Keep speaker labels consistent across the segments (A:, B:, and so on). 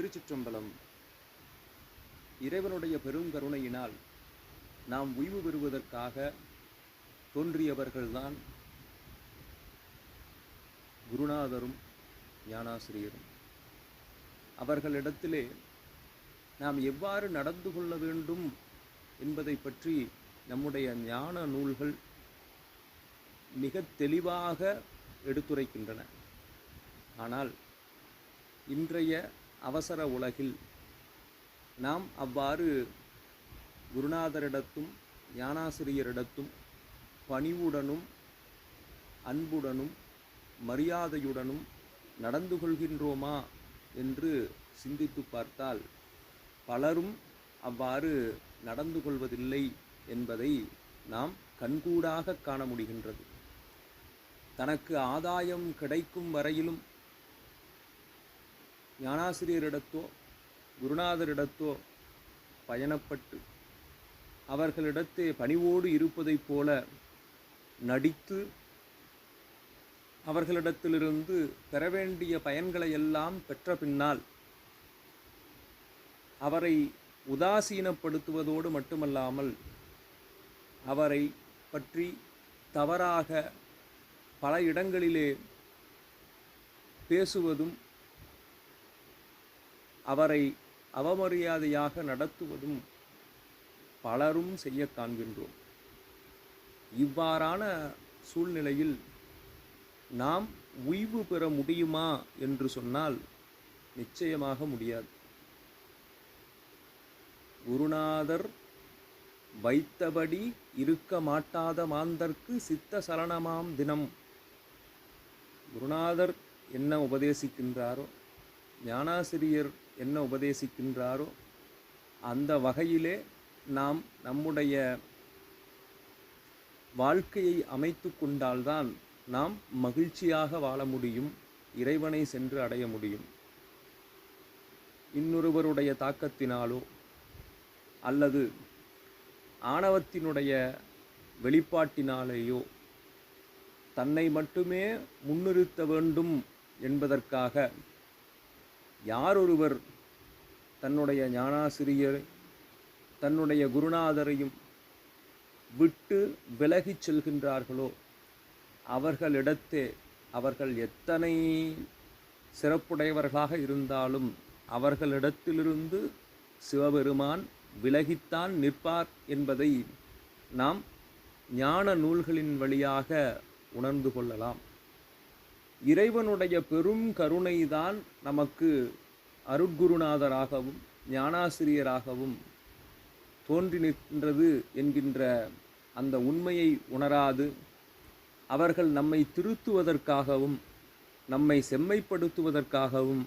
A: திருச்சிற்றம்பலம். இறைவனுடைய பெருங்கருணையினால் நாம் ஓய்வு பெறுவதற்காக தோன்றியவர்கள்தான் குருநாதரும் ஞானாசிரியரும். அவர்களிடத்திலே நாம் எவ்வாறு நடந்து கொள்ள வேண்டும் என்பதை பற்றி நம்முடைய ஞான நூல்கள் மிக தெளிவாக எடுத்துரைக்கின்றன. ஆனால் இன்றைய அவசர உலகில் நாம் அவ்வாறு குருநாதரிடத்தும் ஞானாசிரியரிடத்தும் பணிவுடனும் அன்புடனும் மரியாதையுடனும் நடந்து கொள்கின்றோமா என்று சிந்தித்து பார்த்தால் பலரும் அவ்வாறு நடந்து கொள்வதில்லை என்பதை நாம் கண்கூடாக காண முடிகின்றது. தனக்கு ஆதாயம் கிடைக்கும் வரையிலும் ஞானாசிரியரிடத்தோ குருநாதரிடத்தோ பயணப்பட்டு அவர்களிடத்தே பணிவோடு இருப்பதைப் போல நடித்து அவர்களிடத்திலிருந்து பெற வேண்டிய பயன்களை எல்லாம் பெற்ற பின்னால் அவரை உதாசீனப்படுத்துவதோடு மட்டுமல்லாமல் அவரை பற்றி தவறாக பல இடங்களிலே பேசுவதும் அவரை அவமரியாதையாக நடத்துவதும் பலரும் செய்ய காண்கின்றோம். இவ்வாறான சூழ்நிலையில் நாம் உய்வு பெற முடியுமா என்று சொன்னால் நிச்சயமாக முடியாது. குருநாதர் வைத்தபடி இருக்க மாட்டாத மாந்தர்க்கு சித்த சலனமாம் தினம். குருநாதர் என்ன உபதேசிக்கின்றாரோ ஞானாசிரியர் என்ன உபதேசிக்கின்றாரோ அந்த வகையிலே நாம் நம்முடைய வாழ்க்கையை அமைத்து கொண்டால்தான் நாம் மகிழ்ச்சியாக வாழ முடியும் இறைவனை சென்று அடைய முடியும். இன்னொருவருடைய தாக்கத்தினாலோ அல்லது ஆணவத்தினுடைய வெளிப்பாட்டினாலேயோ தன்னை மட்டுமே முன்னிறுத்த வேண்டும் என்பதற்காக யாரொருவர் தன்னுடைய ஞானாசிரியர் தன்னுடைய குருநாதரையும் விட்டு விலகிச் செல்கின்றார்களோ அவர்களிடத்தே அவர்கள் எத்தனை சிறப்புடையவர்களாக இருந்தாலும் அவர்களிடத்திலிருந்து சிவபெருமான் விலகித்தான் நிற்பார் என்பதை நாம் ஞான நூல்களின் வழியாக உணர்ந்து கொள்ளலாம். இறைவனுடைய பெரும் கருணைதான் நமக்கு அருட்குருநாதராகவும் ஞானாசிரியராகவும் தோன்றி நிற்கின்றது என்கின்ற அந்த உண்மையை உணராது அவர்கள் நம்மை திருத்துவதற்காகவும் நம்மை செம்மைப்படுத்துவதற்காகவும்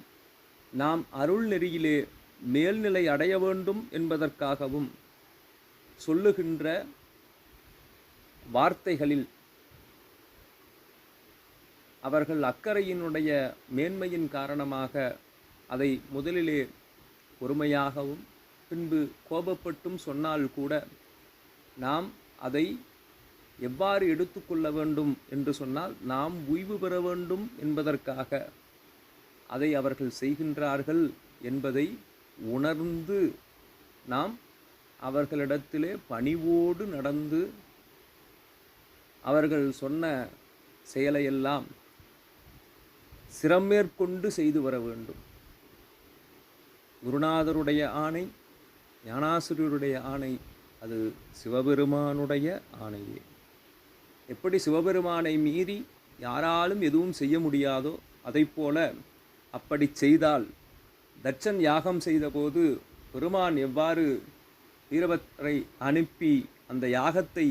A: நாம் அருள் நெறியிலே மேல்நிலை அடைய வேண்டும் என்பதற்காகவும் சொல்லுகின்ற வார்த்தைகளில் அவர்கள் அக்கறையினுடைய மேன்மையின் காரணமாக அதை முதலிலே பொறுமையாகவும் பின்பு கோபப்பட்டும் சொன்னால் கூட நாம் அதை எவ்வாறு எடுத்துக்கொள்ள வேண்டும் என்று சொன்னால் நாம் ஓய்வு பெற வேண்டும் என்பதற்காக அதை அவர்கள் செய்கின்றார்கள் என்பதை உணர்ந்து நாம் அவர்களிடத்திலே பணிவோடு நடந்து அவர்கள் சொன்ன செயலையெல்லாம் சிரமேற்கொண்டு செய்து வர வேண்டும். குருநாதருடைய ஆணை ஞானாசிரியருடைய ஆணை அது சிவபெருமானுடைய ஆணையே. எப்படி சிவபெருமானை மீறி யாராலும் எதுவும் செய்ய முடியாதோ அதைப்போல அப்படி செய்தால் தட்சன் யாகம் செய்தபோது பெருமான் எவ்வாறு வீரபத்ரை அனுப்பி அந்த யாகத்தை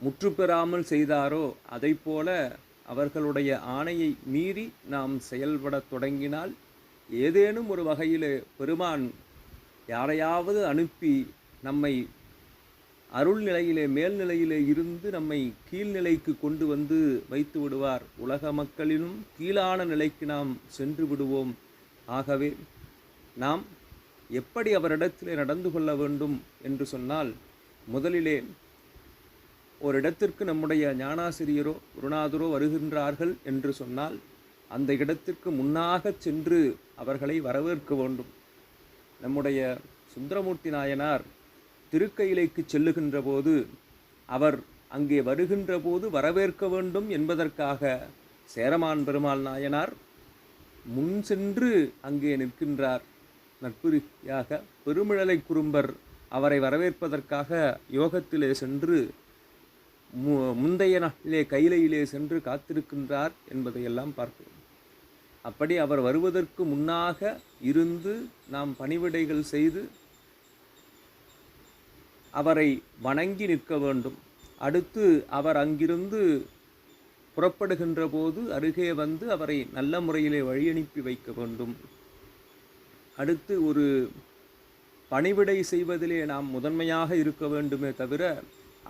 A: முற்றுப்பெறாமல் செய்தாரோ அதைப்போல அவர்களுடைய ஆணையை மீறி நாம் செயல்படத் தொடங்கினால் ஏதேனும் ஒரு வகையில் பெருமான் யாரையாவது அனுப்பி நம்மை அருள்நிலையிலே மேல்நிலையிலே இருந்து நம்மை கீழ்நிலைக்கு கொண்டு வந்து வைத்து விடுவார். உலக மக்களிலும் கீழான நிலைக்கு நாம் சென்று விடுவோம். ஆகவே நாம் எப்படி அவரிடத்திலே நடந்து கொள்ள வேண்டும் என்று சொன்னால் முதலிலே ஒரு இடத்திற்கு நம்முடைய ஞானாசிரியரோ குருநாதரோ வருகின்றார்கள் என்று சொன்னால் அந்த இடத்திற்கு முன்னாக சென்று அவர்களை வரவேற்க வேண்டும். நம்முடைய சுந்தரமூர்த்தி நாயனார் திருக்கையிலைக்கு செல்லுகின்ற போது அவர் அங்கே வருகின்ற போது வரவேற்க வேண்டும் என்பதற்காக சேரமான் பெருமாள் நாயனார் முன் சென்று அங்கே நிற்கின்றார். நட்புரியாக பெருமிழலை குறும்பர் அவரை வரவேற்பதற்காக யோகத்திலே சென்று மு முந்தைய நாளிலே கைலையிலே சென்று காத்திருக்கின்றார் என்பதையெல்லாம் பார்க்கிறோம். அப்படி அவர் வருவதற்கு முன்னாக இருந்து நாம் பணிவிடைகள் செய்து அவரை வணங்கி நிற்க வேண்டும். அடுத்து அவர் அங்கிருந்து புறப்படுகின்ற போது அருகே வந்து அவரை நல்ல முறையிலே வழியனுப்பி வைக்க வேண்டும். அடுத்து ஒரு பணிவிடை செய்வதிலே நாம் முதன்மையாக இருக்க வேண்டுமே தவிர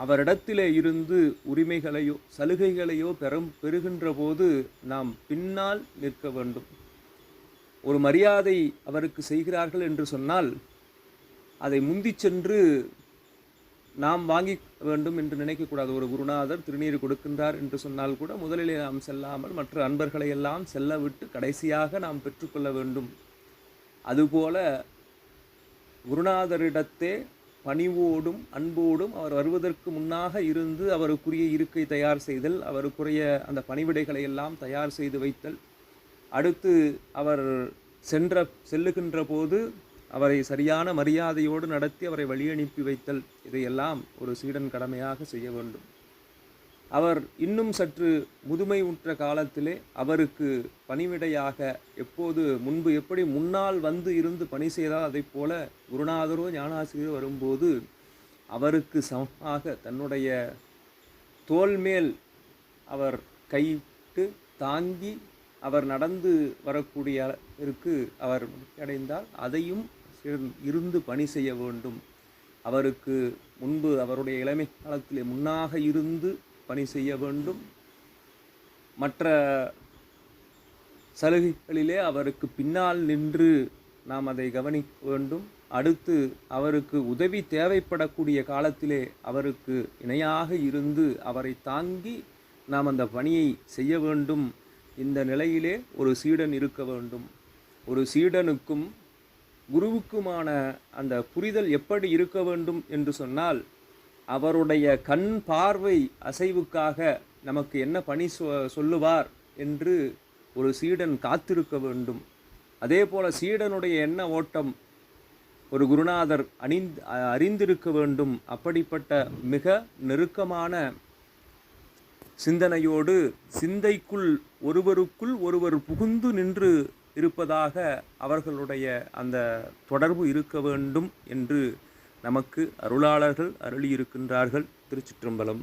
A: அவரிடத்திலே இருந்து உரிமைகளையோ சலுகைகளையோ பெறும் பெறுகின்ற போது நாம் பின்னால் நிற்க வேண்டும். ஒரு மரியாதை அவருக்கு செய்கிறார்கள் என்று சொன்னால் அதை முந்திச் சென்று நாம் வாங்கி வேண்டும் என்று நினைக்கக்கூடாது. ஒரு குருநாதர் திருநீர் கொடுக்கின்றார் என்று சொன்னால் கூட முதலிலே நாம் செல்லாமல் மற்ற அன்பர்களை எல்லாம் செல்ல விட்டு கடைசியாக நாம் பெற்றுக்கொள்ள வேண்டும். அதுபோல குருநாதரிடத்தே பணிவோடும் அன்போடும் அவர் வருவதற்கு முன்னாக இருந்து அவருக்குரிய இருக்கை தயார் செய்தல் அவருக்குரிய அந்த பணிவிடைகளை எல்லாம் தயார் செய்து வைத்தல். அடுத்து அவர் சென்ற செல்லுகின்ற போது அவரை சரியான மரியாதையோடு நடத்தி அவரை வழியனுப்பி வைத்தல். இதையெல்லாம் ஒரு சீடன் கடமையாக செய்ய வேண்டும். அவர் இன்னும் சற்று முதுமை உற்ற காலத்திலே அவருக்கு பணிவிடையாக எப்போது முன்பு எப்படி முன்னால் வந்து இருந்து பணி செய்தால் அதைப் போல குருநாதரோ ஞானாசிரியரோ வரும்போது அவருக்கு சமமாக தன்னுடைய தோல் மேல் அவர் கைட்டு தாங்கி அவர் நடந்து வரக்கூடிய அளவிற்கு அவர் அடைந்தால் அதையும் இருந்து பணி செய்ய வேண்டும். அவருக்கு முன்பு அவருடைய இளமை காலத்திலே முன்னாக இருந்து பணி செய்ய வேண்டும். மற்ற சலுகைகளிலே அவருக்கு பின்னால் நின்று நாம் அதை கவனிக்க வேண்டும். அடுத்து அவருக்கு உதவி தேவைப்படக்கூடிய காலத்திலே அவருக்கு இணையாக இருந்து அவரை தாங்கி நாம் அந்த பணியை செய்ய வேண்டும். இந்த நிலையிலே ஒரு சீடன் இருக்க வேண்டும். ஒரு சீடனுக்கும் குருவுக்குமான அந்த புரிதல் எப்படி இருக்க வேண்டும் என்று சொன்னால் அவருடைய கண் பார்வை அசைவுக்காக நமக்கு என்ன பணி சொ- சொல்லுவார் என்று ஒரு சீடன் காத்திருக்க வேண்டும். அதே போல் சீடனுடைய எண்ண ஓட்டம் ஒரு குருநாதர் அணிந்து அறிந்திருக்க வேண்டும். அப்படிப்பட்ட மிக நெருக்கமான சிந்தனையோடு சிந்தைக்குள் ஒருவருக்குள் ஒருவர் புகுந்து நின்று இருப்பதாக அவர்களுடைய அந்த தொடர்பு இருக்க வேண்டும் என்று நமக்கு அருளாளர்கள் அருளியிருக்கின்றார்கள் திருச்சிற்றம்பலம்.